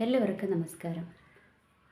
എല്ലാവർക്കും നമസ്കാരം.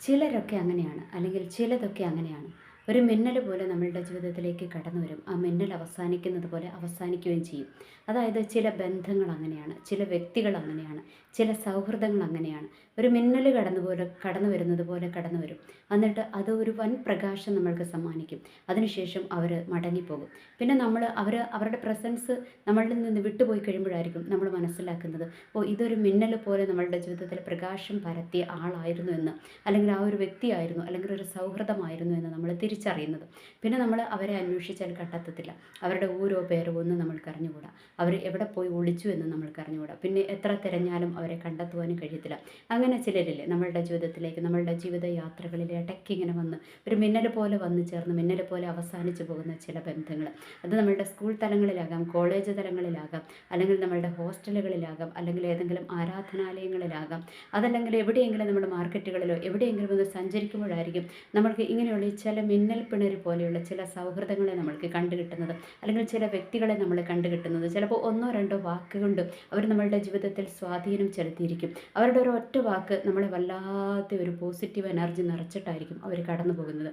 ചിലരൊക്കെ അങ്ങനെയാണ് അല്ലെങ്കിൽ ചിലതൊക്കെ അങ്ങനെയാണ്. ഒരു മിന്നൽ പോലെ നമ്മളുടെ ജീവിതത്തിലേക്ക് കടന്നു വരും. ആ മിന്നൽ അവസാനിക്കുന്നത് പോലെ അവസാനിക്കുകയും ചെയ്യും. അതായത് ചില ബന്ധങ്ങൾ അങ്ങനെയാണ് ചില വ്യക്തികൾ അങ്ങനെയാണ് ചില സൗഹൃദങ്ങൾ അങ്ങനെയാണ്. ഒരു മിന്നൽ കടന്നു പോലെ കടന്നു വരുന്നത് പോലെ കടന്നു വരും. എന്നിട്ട് അത് ഒരു വൻ പ്രകാശം നമ്മൾക്ക് സമ്മാനിക്കും. അതിനുശേഷം അവർ മടങ്ങിപ്പോകും. പിന്നെ നമ്മൾ അവർ അവരുടെ പ്രസൻസ് നമ്മളിൽ നിന്ന് വിട്ടുപോയി കഴിയുമ്പോഴായിരിക്കും നമ്മൾ മനസ്സിലാക്കുന്നത് ഓ ഇതൊരു മിന്നൽ പോലെ നമ്മളുടെ ജീവിതത്തിൽ പ്രകാശം പരത്തിയ ആളായിരുന്നു എന്ന്. അല്ലെങ്കിൽ ആ ഒരു വ്യക്തിയായിരുന്നു അല്ലെങ്കിൽ ഒരു സൗഹൃദമായിരുന്നു എന്ന് നമ്മൾ തിരിച്ചറിയുന്നത്. പിന്നെ നമ്മൾ അവരെ അന്വേഷിച്ചാൽ കണ്ടെത്തത്തില്ല. അവരുടെ ഊരോ പേരോ ഒന്നും നമ്മൾക്ക് അറിഞ്ഞുകൂടാ അവർ എവിടെ പോയി ഒളിച്ചു എന്ന് നമ്മൾക്ക് അറിഞ്ഞുകൂടാ പിന്നെ എത്ര തിരഞ്ഞാലും അവരെ കണ്ടെത്തുവാനും കഴിയത്തില്ല. അങ്ങനെ ചിലരില്ലേ നമ്മളുടെ ജീവിതത്തിലേക്ക് നമ്മളുടെ ജീവിത യാത്രകളിൽ ഇടയ്ക്ക് ഇങ്ങനെ വന്ന് ഒരു മിന്നൽ പോലെ വന്നു ചേർന്ന് മിന്നൽ പോലെ അവസാനിച്ചു പോകുന്ന ചില ബന്ധങ്ങൾ അത് നമ്മളുടെ സ്കൂൾ തലങ്ങളിലാകാം കോളേജ് തലങ്ങളിലാകാം അല്ലെങ്കിൽ നമ്മളുടെ ഹോസ്റ്റലുകളിലാകാം അല്ലെങ്കിൽ ഏതെങ്കിലും ആരാധനാലയങ്ങളിലാകാം. അതല്ലെങ്കിൽ എവിടെയെങ്കിലും നമ്മുടെ മാർക്കറ്റുകളിലോ എവിടെയെങ്കിലും ഒന്ന് സഞ്ചരിക്കുമ്പോഴായിരിക്കും നമ്മൾക്ക് ഇങ്ങനെയുള്ള ചില മിന്നൽ പിണര് പോലെയുള്ള ചില സൗഹൃദങ്ങളെ നമ്മൾക്ക് കണ്ടുകിട്ടുന്നത് അല്ലെങ്കിൽ ചില വ്യക്തികളെ നമ്മൾ കണ്ടുകിട്ടുന്നത്. ചിലപ്പോൾ ഒന്നോ രണ്ടോ വാക്കുകൊണ്ട് അവർ നമ്മളുടെ ജീവിതത്തിൽ സ്വാധീനം ചെലുത്തിയിരിക്കും. അവരുടെ ഒരു ഒറ്റ വാക്ക് നമ്മളെ വല്ലാത്ത ഒരു പോസിറ്റീവ് എനർജി നിറച്ചിട്ടായിരിക്കും അവർ കടന്നു പോകുന്നത്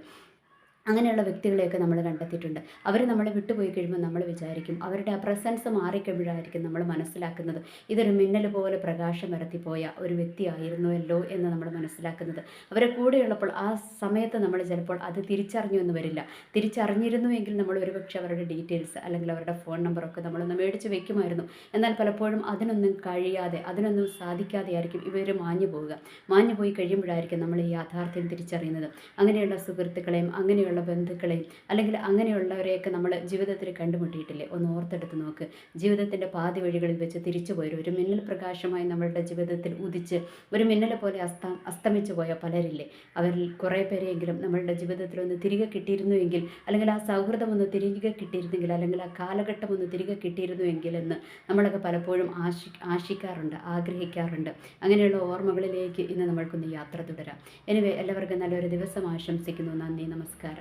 അങ്ങനെയുള്ള വ്യക്തികളെയൊക്കെ നമ്മൾ കണ്ടെത്തിയിട്ടുണ്ട്. അവർ നമ്മളെ വിട്ടുപോയി കഴിയുമ്പോൾ നമ്മൾ വിചാരിക്കും അവരുടെ ആ പ്രസൻസ് മാറിക്കഴിയുമ്പോഴായിരിക്കും നമ്മൾ മനസ്സിലാക്കുന്നത്. ഇതൊരു മിന്നൽ പോലെ പ്രകാശം വരത്തിപ്പോയ ഒരു വ്യക്തിയായിരുന്നുവല്ലോ എന്ന് നമ്മൾ മനസ്സിലാക്കുന്നത്. അവരെ കൂടെയുള്ളപ്പോൾ ആ സമയത്ത് നമ്മൾ ചിലപ്പോൾ അത് തിരിച്ചറിഞ്ഞു എന്ന് വരില്ല. തിരിച്ചറിഞ്ഞിരുന്നുവെങ്കിൽ നമ്മൾ ഒരുപക്ഷെ അവരുടെ ഡീറ്റെയിൽസ് അല്ലെങ്കിൽ അവരുടെ ഫോൺ നമ്പറൊക്കെ നമ്മളൊന്ന് മേടിച്ച് വെക്കുമായിരുന്നു. എന്നാൽ പലപ്പോഴും അതിനൊന്നും കഴിയാതെ അതിനൊന്നും സാധിക്കാതെ ആയിരിക്കും ഇവർ മാഞ്ഞു പോവുക. മാഞ്ഞു പോയി കഴിയുമ്പോഴായിരിക്കും നമ്മൾ ഈ യാഥാർത്ഥ്യം തിരിച്ചറിയുന്നത്. അങ്ങനെയുള്ള സുഹൃത്തുക്കളെയും അങ്ങനെയുള്ള ബന്ധുക്കളെയും അല്ലെങ്കിൽ അങ്ങനെയുള്ളവരെയൊക്കെ നമ്മൾ ജീവിതത്തിൽ കണ്ടുമുട്ടിയിട്ടില്ലേ? ഒന്ന് ഓർത്തെടുത്ത് നോക്ക്. ജീവിതത്തിന്റെ പാതി വഴികളിൽ വെച്ച് തിരിച്ചു പോയൊരു ഒരു മിന്നൽ പ്രകാശമായി നമ്മളുടെ ജീവിതത്തിൽ ഉദിച്ച് ഒരു മിന്നലെ പോലെ അസ്ത അസ്തമിച്ചു പോയ പലരില്ലേ? അവരിൽ കുറേ പേരെയെങ്കിലും നമ്മളുടെ ജീവിതത്തിൽ ഒന്ന് തിരികെ കിട്ടിയിരുന്നുവെങ്കിൽ അല്ലെങ്കിൽ ആ സൗഹൃദം ഒന്ന് തിരികെ കിട്ടിയിരുന്നെങ്കിൽ അല്ലെങ്കിൽ ആ കാലഘട്ടം ഒന്ന് തിരികെ കിട്ടിയിരുന്നുവെങ്കിൽ എന്ന് നമ്മളൊക്കെ പലപ്പോഴും ആശി ആശിക്കാറുണ്ട് ആഗ്രഹിക്കാറുണ്ട്. അങ്ങനെയുള്ള ഓർമ്മകളിലേക്ക് ഇന്ന് നമ്മൾക്കൊന്ന് യാത്ര തുടരാം. എനിവേ എല്ലാവർക്കും നല്ലൊരു ദിവസം ആശംസിക്കുന്നു. നന്ദി നമസ്കാരം.